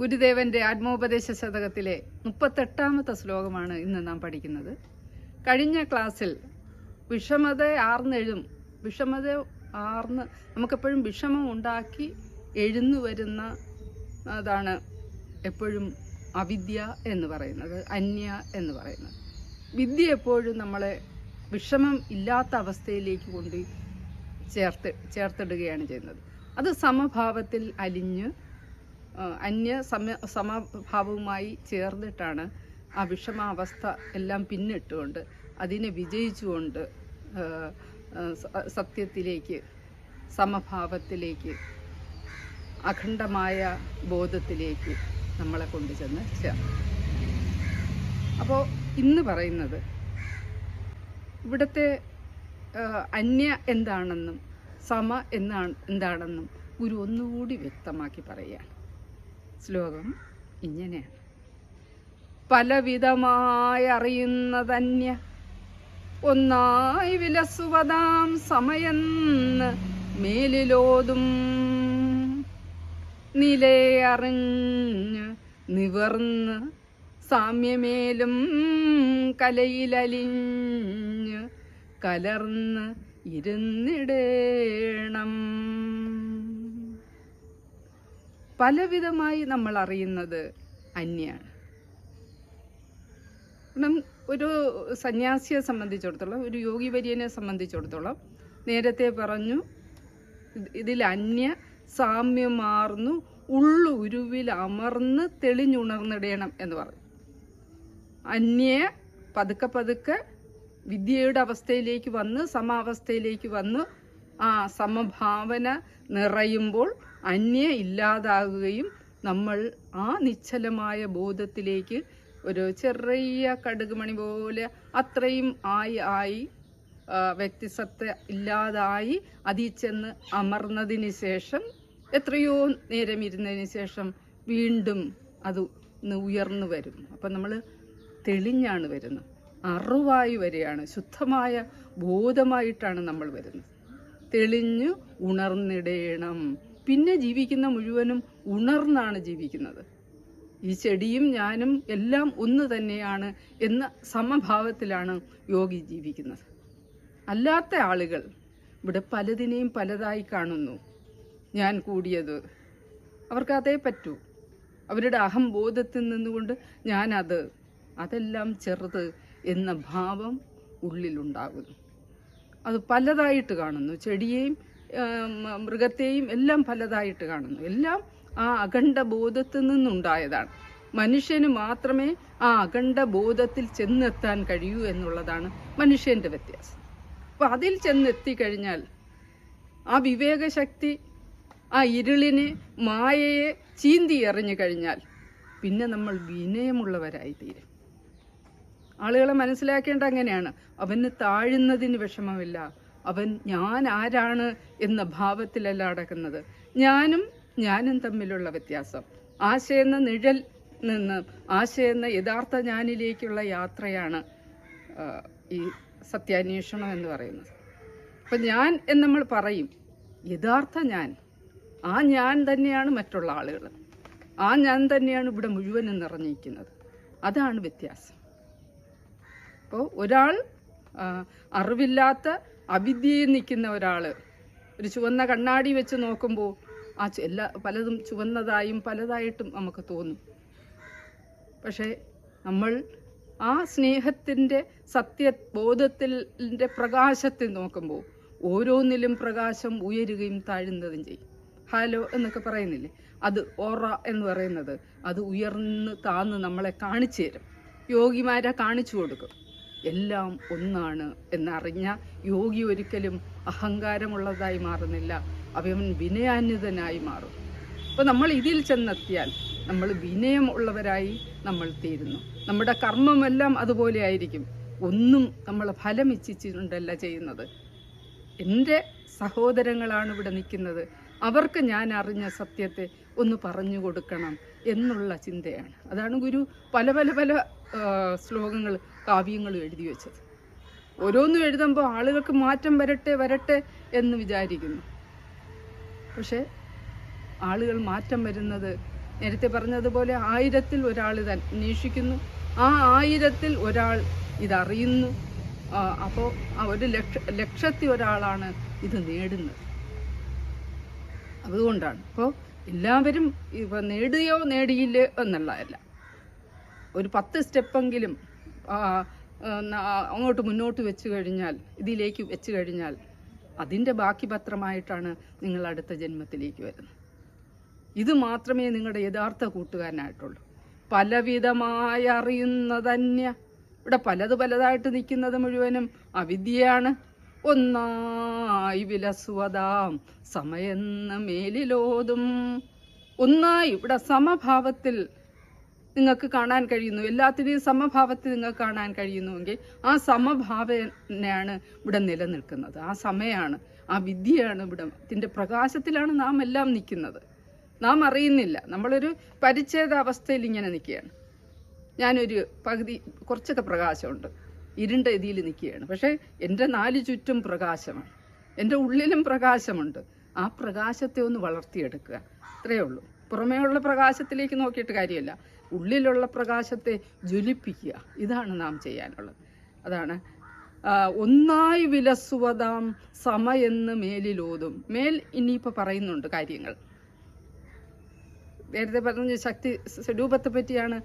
ഗുരുദേവന്റെ ആത്മോപദേശ ശതകത്തിലെ മുപ്പത്തെട്ടാമത്തെ ശ്ലോകമാണ് ഇന്ന് നാം പഠിക്കുന്നത്. കഴിഞ്ഞ ക്ലാസ്സിൽ വിഷമത ആർന്നെഴും വിഷമത ആർന്ന് നമുക്കെപ്പോഴും വിഷമം ഉണ്ടാക്കി എഴുന്നു വരുന്ന അതാണ് എപ്പോഴും അവിദ്യ എന്ന് പറയുന്നത് അന്യ എന്ന് പറയുന്നത്. വിദ്യ എപ്പോഴും നമ്മളെ വിഷമം ഇല്ലാത്ത അവസ്ഥയിലേക്ക് കൊണ്ട് ചേർത്ത് ചേർത്തിടുകയാണ് ചെയ്യുന്നത്. അത് സമഭാവത്തിൽ അലിഞ്ഞ് അന്യ സമ സമഭാവവുമായി ചേർന്നിട്ടാണ് ആ വിഷമാവസ്ഥ എല്ലാം പിന്നിട്ടുകൊണ്ട് അതിനെ വിജയിച്ചുകൊണ്ട് സത്യത്തിലേക്ക് സമഭാവത്തിലേക്ക് അഖണ്ഡമായ ബോധത്തിലേക്ക് നമ്മളെ കൊണ്ടുചെന്ന് ചേർന്നു അപ്പോൾ ഇന്ന് പറയുന്നത് ഇവിടുത്തെ അന്യ എന്താണെന്നും സമ എന്നാണ് എന്താണെന്നും ഗുരു ഒന്നുകൂടി വ്യക്തമാക്കി പറയുകയാണ്. ശ്ലോകം ഇങ്ങനെയാണ് പലവിധമായി അറിയുന്നതന്യ ഒന്നായി വിലസുവതാം സമയെന്ന് മേലിലോതും. നിലയറിഞ്ഞ് നിവർന്ന് സാമ്യമേലും കലയിലലിഞ്ഞ് കലർന്ന് ഇരുന്നിടേണം. പലവിധമായി നമ്മൾ അറിയുന്നത് അന്യാണ് കാരണം ഒരു സന്യാസിയെ സംബന്ധിച്ചിടത്തോളം ഒരു യോഗി വര്യനെ സംബന്ധിച്ചിടത്തോളം നേരത്തെ പറഞ്ഞു ഇതിൽ അന്യ സാമ്യമാർന്നു ഉള്ളു ഉരുവിൽ അമർന്ന് തെളിഞ്ഞുണർന്നിടണം എന്ന് പറഞ്ഞു. അന്യ പതുക്കെ പതുക്കെ വിദ്യയുടെ അവസ്ഥയിലേക്ക് വന്ന് സമാവസ്ഥയിലേക്ക് വന്ന് ആ സമഭാവന നിറയുമ്പോൾ അന്യ ഇല്ലാതാകുകയും നമ്മൾ ആ നിശ്ചലമായ ബോധത്തിലേക്ക് ഒരു ചെറിയ കടുകുമണി പോലെ അത്രയും ആയി ആയി വ്യക്തിസത്ത ഇല്ലാതായി അതിൽ ചെന്ന് അമർന്നതിന് ശേഷം എത്രയോ നേരം ഇരുന്നതിന് ശേഷം വീണ്ടും അത് ഉയർന്നു വരും. അപ്പം നമ്മൾ തെളിഞ്ഞാണ് വരുന്നത്. അറിവായി വരികയാണ്. ശുദ്ധമായ ബോധമായിട്ടാണ് നമ്മൾ വരുന്നത്. തെളിഞ്ഞു ഉണർന്നിടേണം. പിന്നെ ജീവിക്കുന്ന മുഴുവനും ഉണർന്നാണ് ജീവിക്കുന്നത്. ഈ ചെടിയും ഞാനും എല്ലാം ഒന്ന് തന്നെയാണ് എന്ന സമഭാവത്തിലാണ് യോഗി ജീവിക്കുന്നത്. അല്ലാത്ത ആളുകൾ ഇവിടെ പലതിനെയും പലതായി കാണുന്നു. ഞാൻ കൂടിയത് അവർക്ക് അതേ പറ്റൂ. അവരുടെ അഹംബോധത്തിൽ നിന്നുകൊണ്ട് ഞാനത് അതെല്ലാം ചെറുത് എന്ന ഭാവം ഉള്ളിലുണ്ടാകുന്നു. അത് പലതായിട്ട് കാണുന്നു. ചെടിയെയും മൃഗത്തെയും എല്ലാം പലതായിട്ട് കാണുന്നു. എല്ലാം ആ അഖണ്ഡ ബോധത്തിൽ നിന്നുണ്ടായതാണ്. മനുഷ്യന് മാത്രമേ ആ അഖണ്ഡ ബോധത്തിൽ ചെന്നെത്താൻ കഴിയൂ എന്നുള്ളതാണ് മനുഷ്യന്റെ വ്യത്യാസം. അപ്പം അതിൽ ചെന്നെത്തിക്കഴിഞ്ഞാൽ ആ വിവേകശക്തി ആ ഇരുളിനെ മായയെ ചീന്തി എറിഞ്ഞു കഴിഞ്ഞാൽ പിന്നെ നമ്മൾ വിനയമുള്ളവരായി തീരും ആളുകളെ മനസ്സിലാക്കേണ്ട അങ്ങനെയാണ്. അവന് താഴുന്നതിന് വിഷമമില്ല. അവൻ ഞാൻ ആരാണ് എന്ന ഭാവത്തിലല്ല അടക്കുന്നത് ഞാനും ഞാനും തമ്മിലുള്ള വ്യത്യാസം. ആശയെന്ന നിഴൽ നിന്ന് ആശയെന്ന യഥാർത്ഥ ഞാനിലേക്കുള്ള യാത്രയാണ് ഈ സത്യാന്വേഷണം എന്ന് പറയുന്നത്. അപ്പം ഞാൻ എന്ന് നമ്മൾ പറയും യഥാർത്ഥ ഞാൻ ആ ഞാൻ തന്നെയാണ് മറ്റുള്ള ആളുകൾ. ആ ഞാൻ തന്നെയാണ് ഇവിടെ മുഴുവനും നിറഞ്ഞിരിക്കുന്നത്. അതാണ് വ്യത്യാസം. അപ്പോൾ ഒരാൾ അറിവില്ലാത്ത അവിദ്യയിൽ നിൽക്കുന്ന ഒരാൾ ഒരു ചുവന്ന കണ്ണാടി വെച്ച് നോക്കുമ്പോൾ ആ എല്ലാ പലതും ചുവന്നതായും പലതായിട്ടും നമുക്ക് തോന്നും. പക്ഷേ നമ്മൾ ആ സ്നേഹത്തിന്റെ സത്യബോധത്തിന്റെ പ്രകാശത്തിൽ നോക്കുമ്പോൾ ഓരോന്നിലും പ്രകാശം ഉയരുകയും താഴുന്നതും ചെയ്യും. ഹലോ എന്നൊക്കെ പറയുന്നില്ലേ? അത് ഓറ എന്ന് പറയുന്നത്. അത് ഉയർന്ന് താന്ന് നമ്മളെ കാണിച്ചു തരും. യോഗിമാരെ കാണിച്ചു കൊടുക്കും. എല്ലാം ഒന്നാണ് എന്നറിഞ്ഞ യോഗി ഒരിക്കലും അഹങ്കാരമുള്ളതായി മാറുന്നില്ല. അവൻ വിനയാന്വിതനായി മാറും. അപ്പോൾ നമ്മൾ ഇതിൽ ചെന്നെത്തിയാൽ നമ്മൾ വിനയം ഉള്ളവരായി നമ്മൾ തീരുന്നു. നമ്മുടെ കർമ്മമെല്ലാം അതുപോലെ ആയിരിക്കും. ഒന്നും നമ്മൾ ഫലം ഇച്ഛിച്ചിട്ടുണ്ടല്ല ചെയ്യുന്നത്. എന്റെ സഹോദരങ്ങളാണ് ഇവിടെ നിൽക്കുന്നത്. അവർക്ക് ഞാൻ അറിഞ്ഞ സത്യത്തെ ഒന്ന് പറഞ്ഞു കൊടുക്കണം എന്നുള്ള ചിന്തയാണ്. അതാണ് ഗുരു പല പല പല ശ്ലോകങ്ങൾ കാവ്യങ്ങൾ എഴുതി വെച്ചത്. ഓരോന്നും എഴുതുമ്പോൾ ആളുകൾക്ക് മാറ്റം വരട്ടെ വരട്ടെ എന്ന് വിചാരിക്കുന്നു. പക്ഷേ ആളുകൾ മാറ്റം വരുന്നത് നേരത്തെ പറഞ്ഞതുപോലെ ആയിരത്തിൽ ഒരാൾ ഇത് അന്വേഷിക്കുന്നു. ആ ആയിരത്തിൽ ഒരാൾ ഇതറിയുന്നു. അപ്പോൾ ഒരു ലക്ഷ ലക്ഷത്തി ഒരാളാണ് ഇത് നേടുന്നത്. അതുകൊണ്ടാണ്. അപ്പോൾ എല്ലാവരും ഇപ്പം നേടുകയോ നേടിയില്ലേ എന്നുള്ളതല്ല. ഒരു പത്ത് സ്റ്റെപ്പെങ്കിലും അങ്ങോട്ട് മുന്നോട്ട് വെച്ച് കഴിഞ്ഞാൽ ഇതിലേക്ക് വെച്ച് കഴിഞ്ഞാൽ അതിന്റെ ബാക്കി പത്രമായിട്ടാണ് നിങ്ങൾ അടുത്ത ജന്മത്തിലേക്ക് വരുന്നത്. ഇത് മാത്രമേ നിങ്ങളുടെ യഥാർത്ഥ കൂട്ടുകാരനായിട്ടുള്ളൂ. പലവിധമായി അറിയുന്നതന്യ ഇവിടെ പലത് പലതായിട്ട് നിൽക്കുന്നത് മുഴുവനും അവിദ്യയാണ്. ഒന്നായി വിലസുവതാം സമയെന്ന മേലിലോതും. ഒന്നായി ഇവിടെ സമഭാവത്തിൽ നിങ്ങൾക്ക് കാണാൻ കഴിയുന്നു. എല്ലാത്തിനെയും സമഭാവത്തിൽ നിങ്ങൾക്ക് കാണാൻ കഴിയുന്നുവെങ്കിൽ ആ സമഭാവനയാണ് ഇവിടെ നിലനിൽക്കുന്നത്. ആ സമയമാണ് ആ വിദ്യയാണ് ഇവിടെ. ഇതിന്റെ പ്രകാശത്തിലാണ് നാം എല്ലാം നിൽക്കുന്നത്. നാം അറിയുന്നില്ല. നമ്മളൊരു പരിച്ഛേദ അവസ്ഥയിൽ ഇങ്ങനെ നിൽക്കുകയാണ്. ഞാനൊരു പകുതി കുറച്ചൊക്കെ പ്രകാശമുണ്ട്. ഇരുണ്ട ഇതിൽ നിൽക്കുകയാണ്. പക്ഷേ എന്റെ നാല് ചുറ്റും പ്രകാശമാണ്. എന്റെ ഉള്ളിലും പ്രകാശമുണ്ട്. ആ പ്രകാശത്തെ ഒന്ന് വളർത്തിയെടുക്കുക. ഇത്രയേ ഉള്ളൂ. പുറമേയുള്ള പ്രകാശത്തിലേക്ക് നോക്കിയിട്ട് കാര്യമില്ല. ഉള്ളിലുള്ള പ്രകാശത്തെ ജ്വലിപ്പിക്കുക. ഇതാണ് നാം ചെയ്യാനുള്ളത്. അതാണ്. ഒന്നായി വിലസുവതാം സമയെന്ന് മേലിലോതും. മേൽ ഇനിയിപ്പോൾ പറയുന്നുണ്ട് കാര്യങ്ങൾ. നേരത്തെ പറഞ്ഞ ശക്തി സ്വരൂപത്തെ പറ്റിയാണ്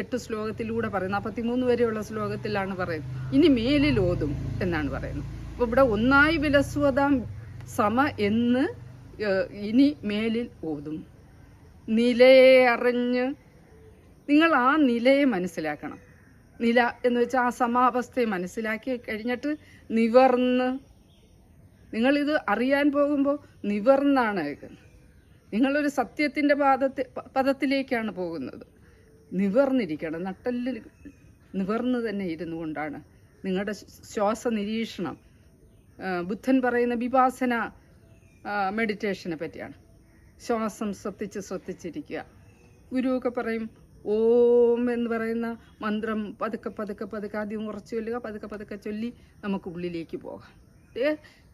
എട്ട് ശ്ലോകത്തിലൂടെ പറയുന്നത് നാൽപ്പത്തിമൂന്ന് വരെയുള്ള ശ്ലോകത്തിലാണ് പറയുന്നത്. ഇനി മേലിൽ ഓതും എന്നാണ് പറയുന്നത്. അപ്പോൾ ഇവിടെ ഒന്നായി വിലസ്വതാം സമ എന്ന് ഇനി മേലിൽ ഓതും. നിലയെ അറിഞ്ഞ് നിങ്ങൾ ആ നിലയെ മനസ്സിലാക്കണം. നില എന്ന് വെച്ചാൽ ആ സമാവസ്ഥയെ മനസ്സിലാക്കി കഴിഞ്ഞിട്ട് നിവർന്ന്. നിങ്ങളിത് അറിയാൻ പോകുമ്പോൾ നിവർന്നാണ് നിങ്ങളൊരു സത്യത്തിന്റെ പാദത്തെ പദത്തിലേക്കാണ് പോകുന്നത്. നിവർന്നിരിക്കണം. നട്ടൽ നിവർന്ന് തന്നെ ഇരുന്നു കൊണ്ടാണ് നിങ്ങളുടെ ശ്വ- ശ്വാസ നിരീക്ഷണം. ബുദ്ധൻ പറയുന്ന വിപാസന മെഡിറ്റേഷനെ പറ്റിയാണ്. ശ്വാസം ശ്രദ്ധിച്ച് ശ്രദ്ധിച്ചിരിക്കുക. ഗുരുവൊക്കെ പറയും ഓം എന്ന് പറയുന്ന മന്ത്രം പതുക്കെ പതുക്കെ പതുക്കെ ആദ്യം ഉറച്ചു ചൊല്ലുക പതുക്കെ പതുക്കെ ചൊല്ലി നമുക്ക് ഉള്ളിലേക്ക് പോകാം.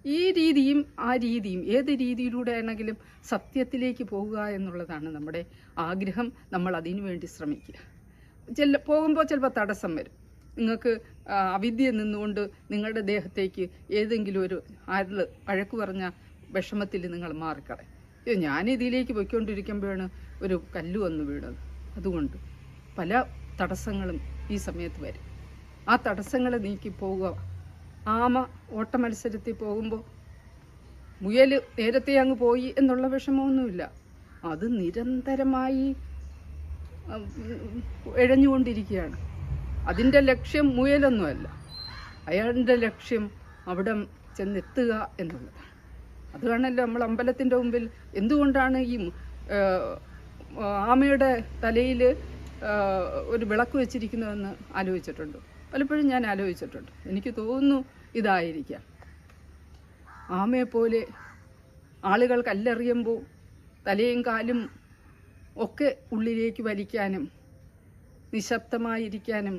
ഈ രീതിയും ആ രീതിയും ഏത് രീതിയിലൂടെ ആണെങ്കിലും സത്യത്തിലേക്ക് പോകുക എന്നുള്ളതാണ് നമ്മുടെ ആഗ്രഹം. നമ്മൾ അതിനു വേണ്ടി ശ്രമിക്കുക. ചെല്ല പോകുമ്പോൾ ചിലപ്പോൾ തടസ്സം വരും. നിങ്ങൾക്ക് അവിദ്യ നിന്നുകൊണ്ട് നിങ്ങളുടെ ദേഹത്തേക്ക് ഏതെങ്കിലും ഒരു ആരിൽ വഴക്ക് പറഞ്ഞ വിഷമത്തിൽ നിങ്ങൾ മാറിക്കളയും. ഞാനിതിലേക്ക് പോയിക്കൊണ്ടിരിക്കുമ്പോഴാണ് ഒരു കല്ല് വന്ന് വീണത്. അതുകൊണ്ട് പല തടസ്സങ്ങളും ഈ സമയത്ത് വരും. ആ തടസ്സങ്ങളെ നീക്കി പോവുക ആമ ഓട്ട മത്സരത്തിൽ പോകുമ്പോൾ മുയൽ നേരത്തെ അങ്ങ് പോയി എന്നുള്ള വിഷമമൊന്നുമില്ല. അത് നിരന്തരമായി എഴഞ്ഞുകൊണ്ടിരിക്കുകയാണ്. അതിന്റെ ലക്ഷ്യം മുയലൊന്നുമല്ല. അയാളുടെ ലക്ഷ്യം അവിടെ ചെന്നെത്തുക എന്നുള്ളതാണ് അതുകാണല്ലോ നമ്മൾ അമ്പലത്തിന്റെ മുമ്പിൽ എന്തുകൊണ്ടാണ് ഈ ആമയുടെ തലയിൽ ഒരു വിളക്ക് വെച്ചിരിക്കുന്നതെന്ന് ആലോചിച്ചിട്ടുണ്ട്? പലപ്പോഴും ഞാൻ ആലോചിച്ചിട്ടുണ്ട്. എനിക്ക് തോന്നുന്നു ഇതായിരിക്കാം. ആമയെപ്പോലെ ആളുകൾ കല്ലെറിയുമ്പോൾ തലയും കാലും ഒക്കെ ഉള്ളിലേക്ക് വലിക്കാനും നിശബ്ദമായിരിക്കാനും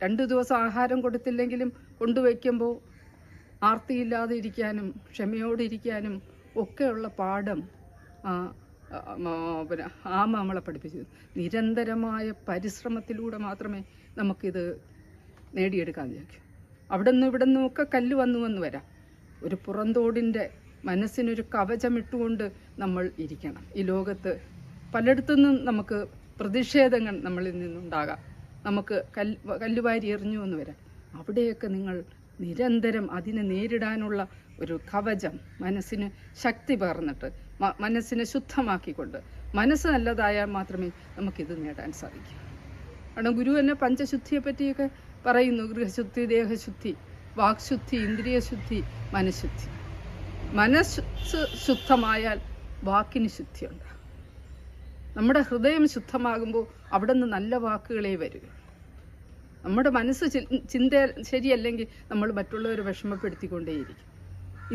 രണ്ടു ദിവസം ആഹാരം കൊടുത്തില്ലെങ്കിലും കൊണ്ടുവയ്ക്കുമ്പോൾ ആർത്തിയില്ലാതെ ഇരിക്കാനും ക്ഷമയോടിരിക്കാനും ഒക്കെയുള്ള പാഠം പിന്നെ ആമ നമ്മളെ പഠിപ്പിച്ചു നിരന്തരമായ പരിശ്രമത്തിലൂടെ മാത്രമേ നമുക്കിത് നേടിയെടുക്കാൻ സാധിക്കൂ. അവിടെ നിന്നും ഇവിടെ നിന്നും കല്ല് വന്നു വന്ന് വരാം. ഒരു പുറന്തോടിന്റെ മനസ്സിനൊരു കവചമിട്ടുകൊണ്ട് നമ്മൾ ഇരിക്കണം. ഈ ലോകത്ത് പലയിടത്തുനിന്നും നമുക്ക് പ്രതിഷേധങ്ങൾ നമ്മളിൽ നിന്നുണ്ടാകാം. നമുക്ക് കല്ല് കല്ലുവാരി എറിഞ്ഞു എന്ന് വരാം. അവിടെയൊക്കെ നിങ്ങൾ നിരന്തരം അതിനെ നേരിടാനുള്ള ഒരു കവചം മനസ്സിന് ശക്തി പകർന്നിട്ട് മനസ്സിനെ ശുദ്ധമാക്കിക്കൊണ്ട് മനസ്സ് നല്ലതായാൽ മാത്രമേ നമുക്കിത് നേടാൻ സാധിക്കൂ. കാരണം ഗുരു തന്നെ പഞ്ചശുദ്ധിയെ പറ്റിയൊക്കെ പറയുന്നു ഗൃഹശുദ്ധി ദേഹശുദ്ധി വാക്ശുദ്ധി ഇന്ദ്രിയശുദ്ധി മനഃശുദ്ധി. മനസ്സ് ശുദ്ധമായാൽ വാക്കിന് ശുദ്ധിയുണ്ട്. നമ്മുടെ ഹൃദയം ശുദ്ധമാകുമ്പോൾ അവിടെ നിന്ന് നല്ല വാക്കുകളേ വരിക നമ്മുടെ മനസ്സ് ചിന്ത ശരിയല്ലെങ്കിൽ നമ്മൾ മറ്റുള്ളവരെ വിഷമപ്പെടുത്തിക്കൊണ്ടേയിരിക്കും.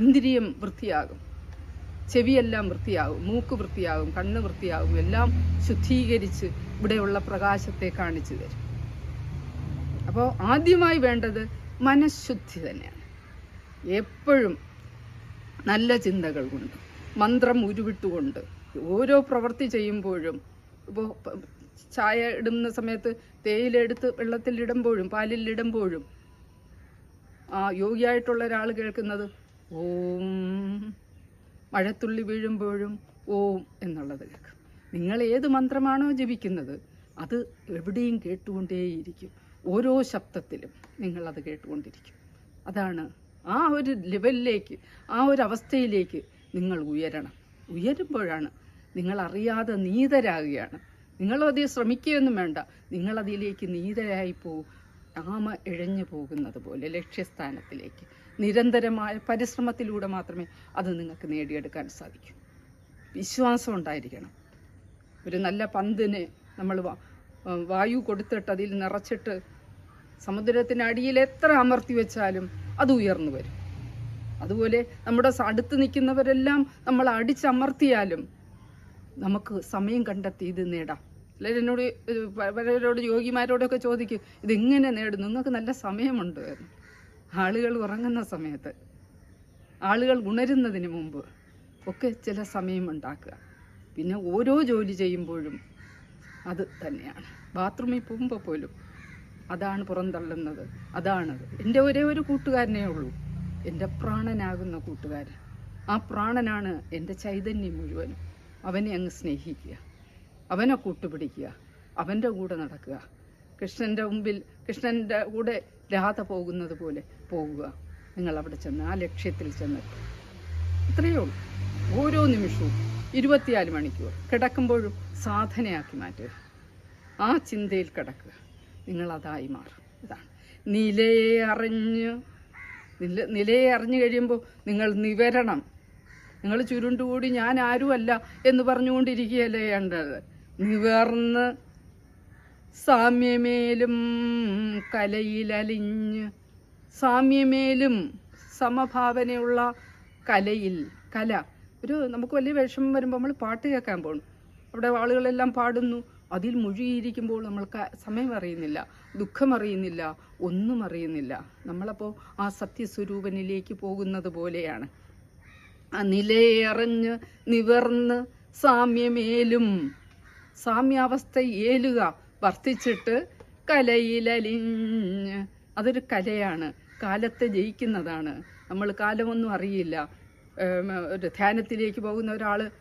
ഇന്ദ്രിയം വൃത്തിയാകും. ചെവിയെല്ലാം വൃത്തിയാകും. മൂക്ക് വൃത്തിയാകും. കണ്ണ് വൃത്തിയാകും. എല്ലാം ശുദ്ധീകരിച്ച് ഇവിടെയുള്ള പ്രകാശത്തെ കാണിച്ചു തരും. അപ്പോൾ ആദ്യമായി വേണ്ടത് മനഃശുദ്ധി തന്നെയാണ്. എപ്പോഴും നല്ല ചിന്തകൾ കൊണ്ട് മന്ത്രം ഉരുവിട്ടുകൊണ്ട് ഓരോ പ്രവൃത്തി ചെയ്യുമ്പോഴും ഇപ്പോൾ ചായ ഇടുന്ന സമയത്ത് തേയിലെടുത്ത് വെള്ളത്തിലിടുമ്പോഴും പാലിലിടുമ്പോഴും ആ യോഗിയായിട്ടുള്ള ഒരാൾ കേൾക്കുന്നത് ഓം മഴത്തുള്ളി വീഴുമ്പോഴും ഓം എന്നുള്ളത് കേൾക്കും. നിങ്ങൾ ഏത് മന്ത്രമാണോ ജപിക്കുന്നത് അത് എവിടെയും കേട്ടുകൊണ്ടേയിരിക്കും. ഓരോ ശബ്ദത്തിലും നിങ്ങളത് കേട്ടുകൊണ്ടിരിക്കും. അതാണ് ആ ഒരു ലെവലിലേക്ക് ആ ഒരു അവസ്ഥയിലേക്ക് നിങ്ങൾ ഉയരണം. ഉയരുമ്പോഴാണ് നിങ്ങൾ അറിയാതെ നീതരാകുകയാണ്. നിങ്ങളത് ശ്രമിക്കുകയൊന്നും വേണ്ട. നിങ്ങളതിലേക്ക് നീതരായി പോകും ആമ ഇഴഞ്ഞു പോകുന്നത് പോലെ ലക്ഷ്യസ്ഥാനത്തിലേക്ക് നിരന്തരമായ പരിശ്രമത്തിലൂടെ മാത്രമേ അത് നിങ്ങൾക്ക് നേടിയെടുക്കാൻ സാധിക്കൂ. വിശ്വാസം ഉണ്ടായിരിക്കണം. ഒരു നല്ല പന്തിന് നമ്മൾ വായു കൊടുത്തിട്ട് അതിൽ നിറച്ചിട്ട് സമുദ്രത്തിനടിയിൽ എത്ര അമർത്തി വെച്ചാലും അത് ഉയർന്നു വരും. അതുപോലെ നമ്മുടെ അടുത്ത് നിൽക്കുന്നവരെല്ലാം നമ്മൾ അടിച്ചമർത്തിയാലും നമുക്ക് സമയം കണ്ടെത്തി ഇത് നേടാം. അല്ലെങ്കിൽ എന്നോട് പലരോട് യോഗിമാരോടൊക്കെ ചോദിക്കും ഇതെങ്ങനെ നേടും? നിങ്ങൾക്ക് നല്ല സമയമുണ്ട്. ആളുകൾ ഉറങ്ങുന്ന സമയത്ത് ആളുകൾ ഉണരുന്നതിന് മുമ്പ് ഒക്കെ ചില സമയം ഉണ്ടാക്കുക. പിന്നെ ഓരോ ജോലി ചെയ്യുമ്പോഴും അത് തന്നെയാണ്. ബാത്റൂമിൽ പോകുമ്പോൾ പോലും അതാണ് പുറന്തള്ളുന്നത് അതാണത്. എന്റെ ഒരേ ഒരു കൂട്ടുകാരനേ ഉള്ളൂ. എന്റെ പ്രാണനാകുന്ന കൂട്ടുകാരൻ. ആ പ്രാണനാണ് എന്റെ ചൈതന്യം മുഴുവനും. അവനെ അങ്ങ് സ്നേഹിക്കുക. അവനെ കൂട്ടുപിടിക്കുക. അവന്റെ കൂടെ നടക്കുക. കൃഷ്ണന്റെ മുമ്പിൽ കൃഷ്ണന്റെ കൂടെ രാധ പോകുന്നത് പോലെ പോകുക. നിങ്ങൾ അവിടെ ചെന്ന് ആ ലക്ഷ്യത്തിൽ ചെന്നെത്തും ഇത്രയേ ഉള്ളൂ. ഓരോ നിമിഷവും ഇരുപത്തിനാല് മണിക്കൂർ കിടക്കുമ്പോഴും സാധനയാക്കി മാറ്റുക. ആ ചിന്തയിൽ കിടക്കുക. നിങ്ങളതായി മാറും. ഇതാണ്. നിലയെ അറിഞ്ഞ് നില നിലയെ അറിഞ്ഞു കഴിയുമ്പോൾ നിങ്ങൾ നിവരണം. നിങ്ങൾ ചുരുണ്ടുകൂടി ഞാൻ ആരുമല്ല എന്ന് പറഞ്ഞുകൊണ്ടിരിക്കുകയല്ലേ വേണ്ടത് നിവർന്ന് സാമ്യമേലും കലയിലലിഞ്ഞ് സാമ്യമേലും സമഭാവനയുള്ള കലയിൽ കല. ഒരു നമുക്ക് വലിയ വിഷമം വരുമ്പോൾ നമ്മൾ പാട്ട് കേൾക്കാൻ പോകണം അവിടെ ആളുകളെല്ലാം പാടുന്നു. അതിൽ മുഴുകിയിരിക്കുമ്പോൾ നമ്മൾക്ക് സമയം അറിയുന്നില്ല ദുഃഖം അറിയുന്നില്ല ഒന്നും അറിയുന്നില്ല. നമ്മളപ്പോൾ ആ സത്യസ്വരൂപനിലേക്ക് പോകുന്നത് പോലെയാണ്. ആ നിലയറിഞ്ഞ് നിവർന്ന് സാമ്യമേലും സാമ്യാവസ്ഥ ഏലുക വർത്തിച്ചിട്ട് കലയിലലിഞ്ഞ്. അതൊരു കലയാണ് കാലത്തെ ജയിക്കുന്നതാണ്. നമ്മൾ കാലമൊന്നും അറിയില്ല. ഒരു ധ്യാനത്തിലേക്ക് പോകുന്ന ഒരാൾ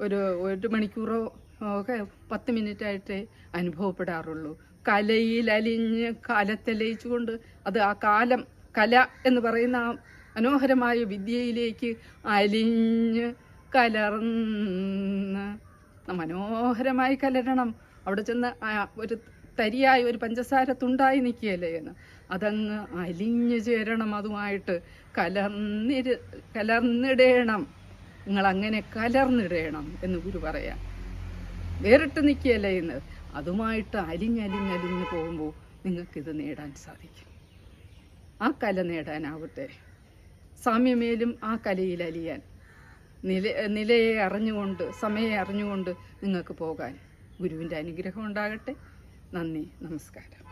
ഒരു ഒരു മണിക്കൂറോ ഒക്കെ പത്ത് മിനിറ്റായിട്ടേ അനുഭവപ്പെടാറുള്ളൂ. കലയിൽ അലിഞ്ഞ് കാലത്തെ ലയിച്ചുകൊണ്ട് അത് ആ കാലം കല എന്ന് പറയുന്ന ആ മനോഹരമായ വിദ്യയിലേക്ക് അലിഞ്ഞ് കലർന്ന് മനോഹരമായി കലരണം. അവിടെ ചെന്ന് ഒരു തരിയായി ഒരു പഞ്ചസാര തുണ്ടായി നിൽക്കുകയല്ലേ എന്ന്. അതങ്ങ് അലിഞ്ഞു ചേരണം അതുമായിട്ട്. കലർന്നിര് കലർന്നിടേണം. നിങ്ങൾ അങ്ങനെ കലർന്നിടേണം എന്ന് ഗുരു പറയാം. വേറിട്ട് നിൽക്കുകയല്ലേ എന്ന് അതുമായിട്ട് അലിഞ്ഞലിഞ്ഞലിഞ്ഞ് പോകുമ്പോൾ നിങ്ങൾക്കിത് നേടാൻ സാധിക്കും. ആ കല നേടാനാവട്ടെ. സാമ്യമേലും ആ കലയിൽ അലിയാൻ. നില നിലയെ അറിഞ്ഞുകൊണ്ട് സമയെ അറിഞ്ഞുകൊണ്ട് നിങ്ങൾക്ക് പോകാൻ ഗുരുവിന്റെ അനുഗ്രഹം ഉണ്ടാകട്ടെ. നന്ദി നമസ്കാരം.